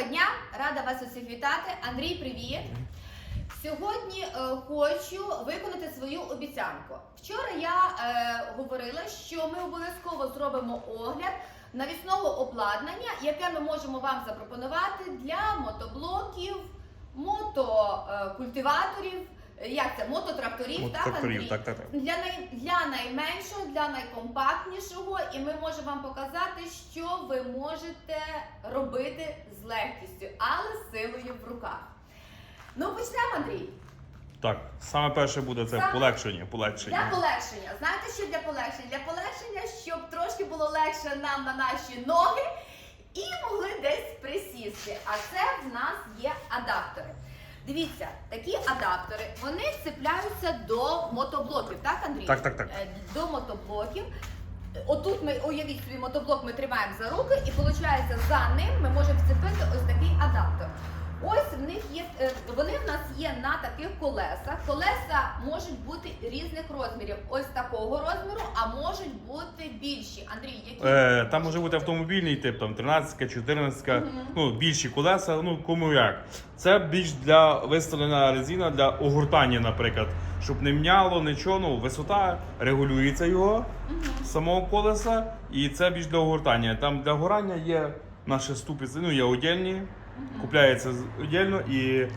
Доброго дня, рада вас усіх вітати. Андрій, привіт. Сьогодні е, хочу виконати свою обіцянку. Вчора я е, говорила, що ми обов'язково зробимо огляд навісного обладнання, яке ми можемо вам запропонувати для мотоблоків, мотокультиваторів, як це, мототракторів, так, Тракторів, так, так, так. Для, най, для найменшого, для найкомпактнішого, і ми можемо вам показати, що ви можете робити з легкістю, але з силою в руках. Ну, почнемо, Андрій. Так, саме перше буде це Саме- полегшення. Для полегшення. полегшення. Знаєте, що для полегшення? Для полегшення, щоб трошки було легше нам на наші ноги і могли десь присісти. А це в нас є адаптери. Дивіться, такі адаптери вони цепляються до мотоблоків, так, Андрій? Так, так, так. Е, До мотоблоків. Отут ми уявіть собі мотоблок, ми тримаємо за руки, і виходить, за ним ми можемо вцепити ось такий адаптер. Ось в них є, е, вони в нас є на таких колесах. Колеса можуть бути різних розмірів. Ось такого розміру, а можуть бути більші. Андрій, які Е, там може бути автомобільний тип, там 13, 14, ну більші колеса, ну кому як. Це більш для виставлена резина для огортання, наприклад, щоб не мняло нічого. Ну, висота регулюється його самого колеса, і це більш для огортання. Там для горання є наші ступиці, ну є одільні, купляється одільно і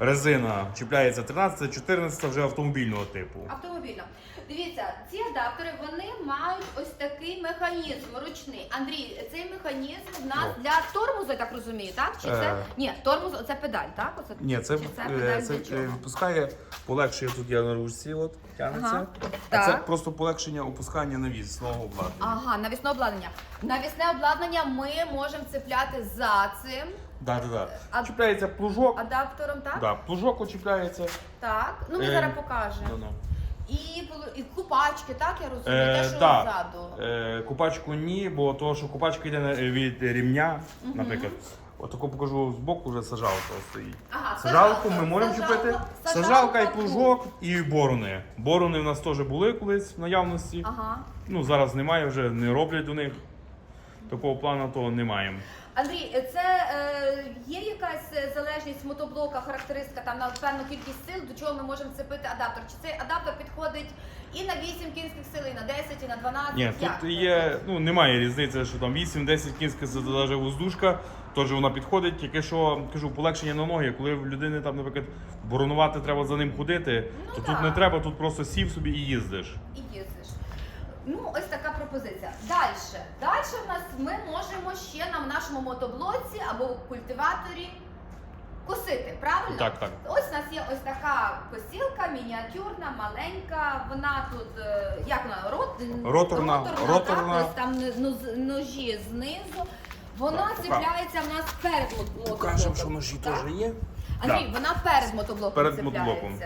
резина чіпляється 13, 14 вже автомобільного типу. автомобільно. Дивіться, ці адаптери вони мають ось такий механізм ручний. Андрій, цей механізм в нас О. для тормозу, я так розумію, так? Чи це Е. ні, тормоз це педаль, так? Оце Ні, це, чи це е, це для чого? е, відпускає, полегшує тут є на ручці, от тягнеться. Ага. А це Так. просто полегшення опускання навісного обладнання. Ага, навісне обладнання. Навісне обладнання ми можемо цепляти за цим Да, да, да. А- Чіпляється плужок. адаптером, так? Да, плужок очіпляється. Так. Ну ми Е, зараз покажемо. Да, да. І, полу- і купачки, так я розумію, Е, те, що да. ззаду. Е, купачку ні, бо того, що купачка йде на- від рівня, наприклад. Отако покажу збоку, вже сажалка стоїть. Ага, Сажалку сажалка, ми можемо сажалка, чіпити. сажалка Сажалка і тут. плужок, і борони. Борони в нас теж були колись в наявності. Ага. Ну, зараз немає, вже не роблять у них. Такого плану то не маємо. Андрій, це е, є залежність мотоблока, характеристика там на певну кількість сил, до чого ми можемо цепити адаптер? Чи цей адаптер підходить і на 8 кінських сил, і на 10, і на 12? Ні, Як? тут є, ну немає різниці, що там 8-10 кінських це навіть воздушка, теж вона підходить. Тільки що кажу, полегшення на ноги, коли в людини там, наприклад, боронувати треба за ним ходити, Ну, то тут не треба, тут просто сів собі і їздиш. і їздиш. Ну, ось така пропозиція. Далі. Далі в нас ми можемо ще на нашому мотоблоці або культиваторі косити, правильно? Так, так. Ось у нас є ось така косілка, мініатюрна, маленька. Вона тут е, як вона рот, Роторна, роторна. Так, ось там ну, з- ножі знизу. Вона Так, пока- цепляється в нас перед мот- мотоблоком. так? є. Андрій, Да. вона перед мотоблоком Перед цепляється. мотоблоком.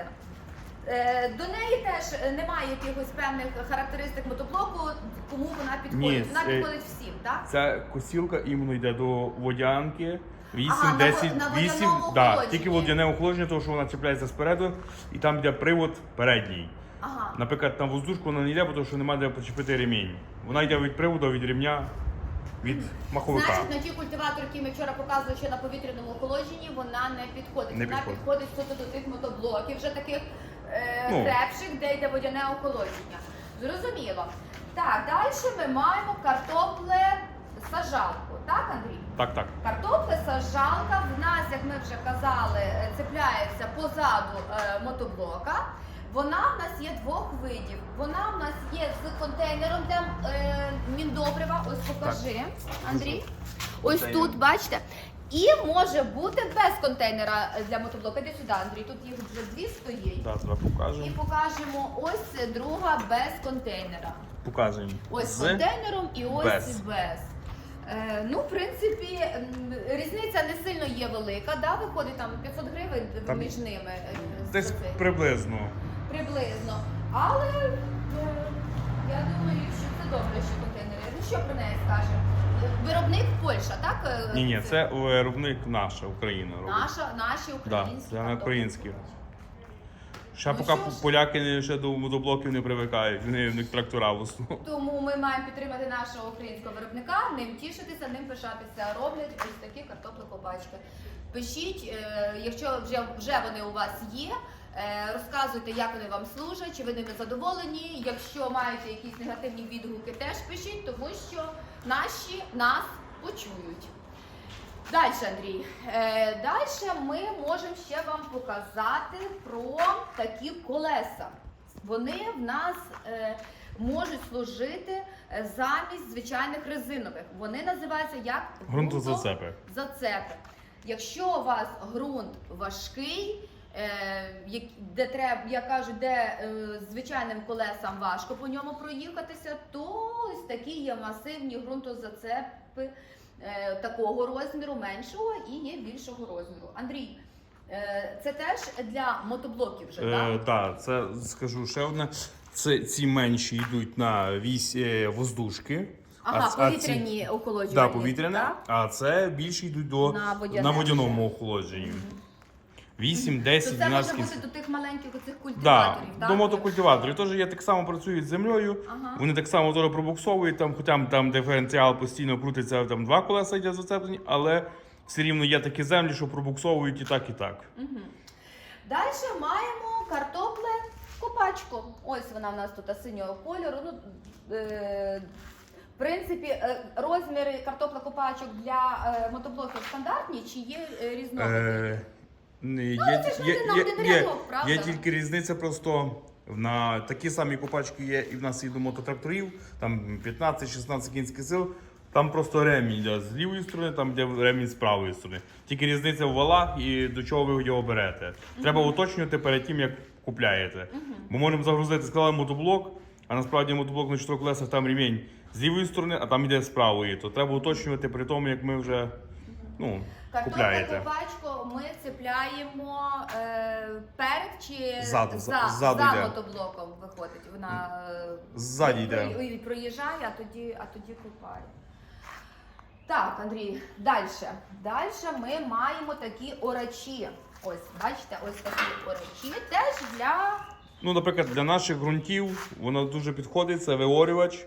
Е, До неї теж е, немає якихось певних характеристик мотоблоку, кому вона підходить. Ні, вона підходить всім, так? Ця косілка іменно йде до водянки. 8, Ага, на 10, во- на 8, водяному да, охолодженні. тільки водяне охолодження, тому що вона чіпляється спереду, і там йде привод передній. Ага. Наприклад, на воздушку вона не йде, тому що немає де почепити ремінь. Вона йде від приводу, від ремня, від маховика. Значить, на ті культиватори, які ми вчора показували, що на повітряному охолодженні вона не підходить. Не вона підходить. підходить суто до тих мотоблоків, вже таких е, Ну. крепших, де йде водяне охолодження. Зрозуміло. Так, далі ми маємо картопле сажалку, так, Андрій? Так, так. Картопля сажалка в нас, як ми вже казали, е, цепляється позаду е, мотоблока. Вона в нас є двох видів. Вона в нас є з контейнером для е, міндобрива. Ось покажи, Андрій. Ось тут, бачите. І може бути без контейнера для мотоблока. Іди сюди, Андрій. Тут їх вже дві стоїть. Да, зараз І покажемо. покажемо ось друга без контейнера. Покажемо. Ось з З контейнером і ось без. без. Е, ну, в принципі, різниця не сильно є велика, да? виходить там 500 гривень Там між ними. е, Десь цим. приблизно. приблизно. Але е, я думаю, що це добре, що контейнери. Ну що про неї скажемо? Виробник Польща, так? е, Ні, ні, це виробник наша Україна робить. наша, наші Да, українські. це на картоплі. український. Ще Ну, поки що ж. поляки не- ще до мотоблоків не привикають, вони в них трактора в основному. Тому ми маємо підтримати нашого українського виробника, ним тішитися, ним пишатися. Роблять ось такі картоплекопи. копачки. Пишіть, е, якщо вже, вже вони у вас є. е, Розказуйте, як вони вам служать, чи ви ними задоволені. Якщо маєте якісь негативні відгуки, теж пишіть, тому що наші нас почують. Далі, Андрій. Е, Далі ми можемо ще вам показати про такі колеса. Вони в нас е, можуть служити е, замість звичайних резинових. Вони називаються як Ґрунтозацепи. зацепи. Якщо у вас ґрунт важкий, де треба, як кажуть, де звичайним колесам важко по ньому проїхатися, то ось такі є масивні ґрунтозацепи такого розміру, меншого і є більшого розміру. Андрій, е, це теж для мотоблоків вже, Е, так? так, це скажу ще одне. Це ці менші йдуть на вісь е, воздушки. Ага, а повітряні охолоджувальні. Да, повітряне, так? а це більше йдуть до На водяному вже. Охолодженні. 8, То 10, це може 12 бути до тих маленьких оцих Да, культиваторів, так? до мотокультиваторів. Теж є так само працюють з землею. Ага. Вони так само теж пробуксовують, там, хоча там диференціал постійно крутиться, там два колеса йде зацеплені, але все рівно є такі землі, що пробуксовують і так, і так. Угу. Далі маємо картопле копачку. Ось вона в нас тут синього кольору. Ну, е, в принципі, е, розміри картопла копачок для е, мотоблоків стандартні чи є е, різновиди? Е, не, є, Ну, це ж є, один на є, один є, рядок, правда? є тільки різниця просто. На такі самі копачки є і в нас і до мототракторів, там 15-16 кінських сил. Там просто ремінь йде з лівої сторони, там йде ремінь з правої сторони. Тільки різниця в валах і до чого ви його берете. Треба уточнювати перед тим, як купляєте. Бо можемо загрузити, сказали мотоблок, а насправді мотоблок на чотирьох колесах там ремінь з лівої сторони, а там йде з правої. То треба уточнювати при тому, як ми вже ну, Картопля купляєте. копачку ми цепляємо е, перед чи Ззаду, за, ззаду за йде. мотоблоком виходить. Вона е, Ззаді йде. про- проїжджає, а тоді, а тоді купає. Так, Андрій, далі. Далі ми маємо такі орачі. Ось, бачите, ось такі орачі. Теж для Ну, наприклад, для наших ґрунтів воно дуже підходить, це виорювач.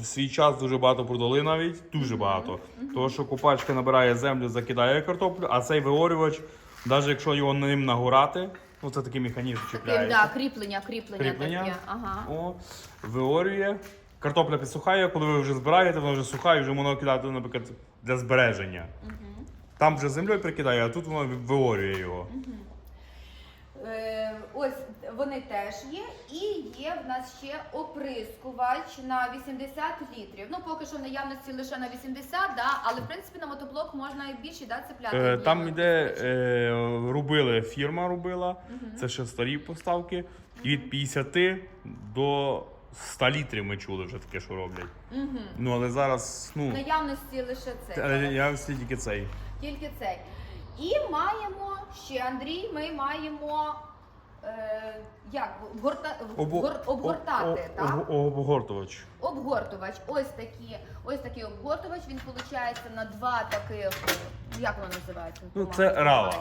В свій час дуже багато продали навіть, дуже багато. Тому що копачка набирає землю, закидає картоплю, а цей виорювач, навіть якщо його ним нагорати, ну це такий механізм чіпляється. да, кріплення, кріплення, Кріплення. таке. Ага. О, виорює. Картопля підсухає, коли ви вже збираєте, вона вже суха і вже можна кидати, наприклад, для збереження. Там вже землею прикидає, а тут воно виорює його. Е, ось вони теж є. І є в нас ще оприскувач на 80 літрів. Ну, поки що в наявності лише на 80, да, але в принципі на мотоблок можна і більше да, цепляти. Е, Там оприскувач. е, рубили, фірма робила, це ще старі поставки. Від 50 до 100 літрів ми чули вже таке, що роблять. Мгм. Ну але зараз, В ну, наявності лише це. е, я тільки цей. Тільки цей. І маємо ще, Андрій, ми маємо. Е, як обгорта, Обо- гор- обгортати, о- так? о- Обгортувач. Обгортувач. Ось такі, ось такий обгортувач. Він виходить на два таких. Як воно називається? Ну, це рала.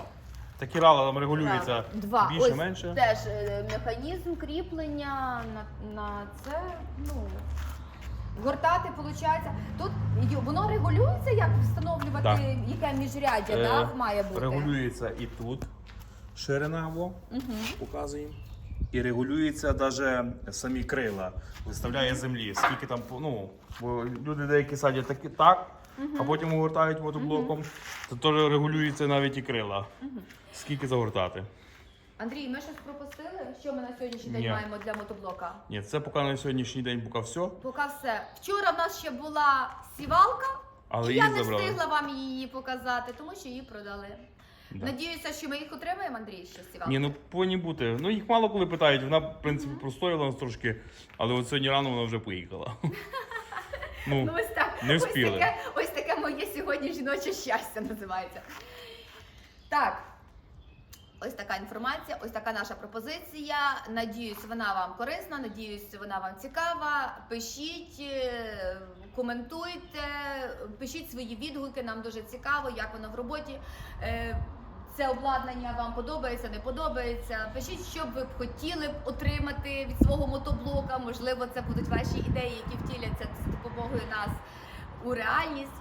Такі рала там регулюються Так, Два. більше Ось менше. Теж е, механізм кріплення на, на це. Ну, гортати, виходить. Тут й- воно регулюється, як встановлювати, Так. яке міжряддя Е, так, має бути. Регулюється і тут ширина або Угу. показуємо. І регулюється навіть самі крила. Виставляє землі. Скільки там, ну, бо люди деякі садять такі так, а потім огортають мотоблоком. То теж регулюється навіть і крила. Скільки загортати. Андрій, ми щось пропустили, що ми на сьогоднішній день Ні. маємо для мотоблока? Ні, це поки на сьогоднішній день поки все. Поки все. Вчора в нас ще була сівалка, Але і я не забрали. встигла вам її показати, тому що її продали. Да. Надіюся, що ми їх отримаємо, Андрій, ще сівалки. Ні, ну повинні бути. Ну їх мало коли питають. Вона, в принципі, простояла нас трошки, але от сьогодні рано вона вже поїхала. Ну, Ну, ось так. не ось, вспіли. таке, ось таке моє сьогодні жіноче щастя називається. Так. Ось така інформація, ось така наша пропозиція. Надіюсь, вона вам корисна, надіюсь, вона вам цікава. Пишіть, е, коментуйте, пишіть свої відгуки, нам дуже цікаво, як воно в роботі. Це обладнання вам подобається, не подобається. Пишіть, що б ви б хотіли б отримати від свого мотоблока. Можливо, це будуть ваші ідеї, які втіляться з допомогою нас у реальність.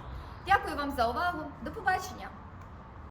Дякую вам за увагу. До побачення!